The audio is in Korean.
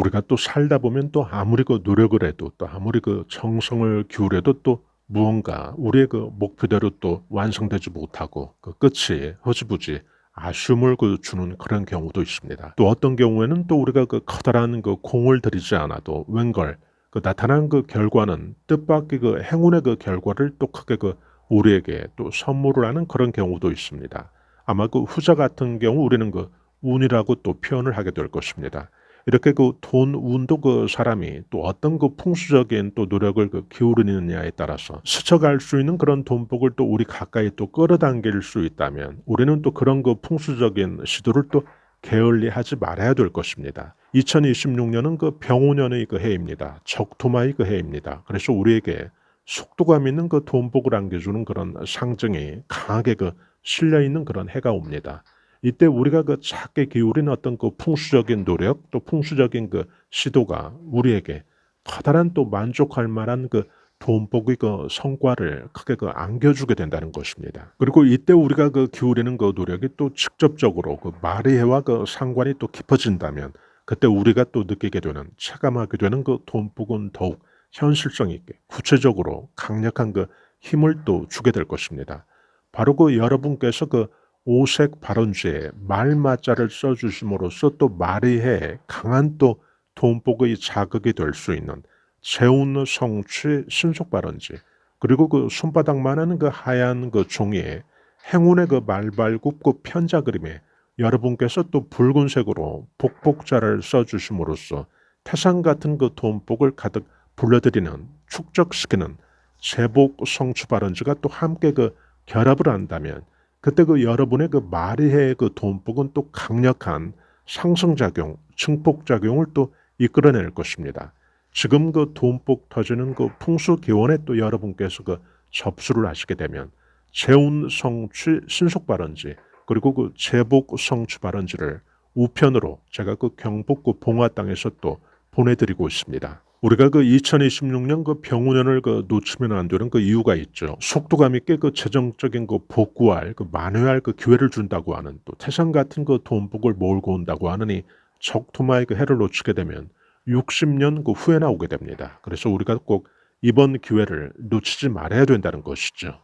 우리가 또 살다 보면 또 아무리 그 노력을 해도 또 아무리 그 정성을 기울여도 또 무언가 우리의 그 목표대로 또 완성되지 못하고 그 끝이 흐지부지 아쉬움을 그 주는 그런 경우도 있습니다. 또 어떤 경우에는 또 우리가 그 커다란 그 공을 들이지 않아도 웬걸 그 나타난 그 결과는 뜻밖의 그 행운의 그 결과를 또 크게 그 우리에게 또 선물을 하는 그런 경우도 있습니다. 아마 그 후자 같은 경우 우리는 그 운이라고 또 표현을 하게 될 것입니다. 이렇게 그 돈 운도 그 사람이 또 어떤 그 풍수적인 또 노력을 그 기울이느냐에 따라서 스쳐갈 수 있는 그런 돈복을 또 우리 가까이 또 끌어당길 수 있다면 우리는 또 그런 그 풍수적인 시도를 또 게을리하지 말아야 될 것입니다. 2026년은 그 병오년의 그 해입니다. 적토마의 그 해입니다. 그래서 우리에게 속도감 있는 그 돈복을 안겨주는 그런 상징이 강하게 그 실려 있는 그런 해가 옵니다. 이때 우리가 그 작게 기울인 어떤 그 풍수적인 노력 또 풍수적인 그 시도가 우리에게 커다란 또 만족할 만한 그 돈복의 그 성과를 크게 그 안겨주게 된다는 것입니다. 그리고 이때 우리가 그 기울이는 그 노력이 또 직접적으로 그 마리해와 그 상관이 또 깊어진다면 그때 우리가 또 느끼게 되는 체감하게 되는 그 돈복은 더욱 현실성 있게 구체적으로 강력한 그 힘을 또 주게 될 것입니다. 바로 그 여러분께서 그 오색 발언지에 말마자를 써주심으로써 또 마리해 강한 또 돈복의 자극이 될 수 있는 재운 성취 신속 발언지 그리고 그 손바닥만한 그 하얀 그 종이에 행운의 그 말발굽 그 편자 그림에 여러분께서 또 붉은색으로 복복자를 써주심으로써 태산 같은 그 돈복을 가득 불러들이는 축적시키는 제복 성취 발언지가 또 함께 그 결합을 한다면 그때 그 여러분의 그 마리해의 그 돈복은 또 강력한 상승작용, 증폭작용을 또 이끌어낼 것입니다. 지금 그 돈복 터지는 그 풍수 기원에 또 여러분께서 그 접수를 하시게 되면 재운 성취 신속 발언지 그리고 그 제복 성취 발언지를 우편으로 제가 그그 봉화 땅에서 또 보내드리고 있습니다. 우리가 그 2026년 그 병운년을 그 놓치면 안 되는 그 이유가 있죠. 속도감 있게 그 재정적인 그 복구할 그 만회할 그 기회를 준다고 하는 또 태산 같은 그 돈복을 몰고 온다고 하느니 적토마의 그 해를 놓치게 되면 60년 그 후에 나오게 됩니다. 그래서 우리가 꼭 이번 기회를 놓치지 말아야 된다는 것이죠.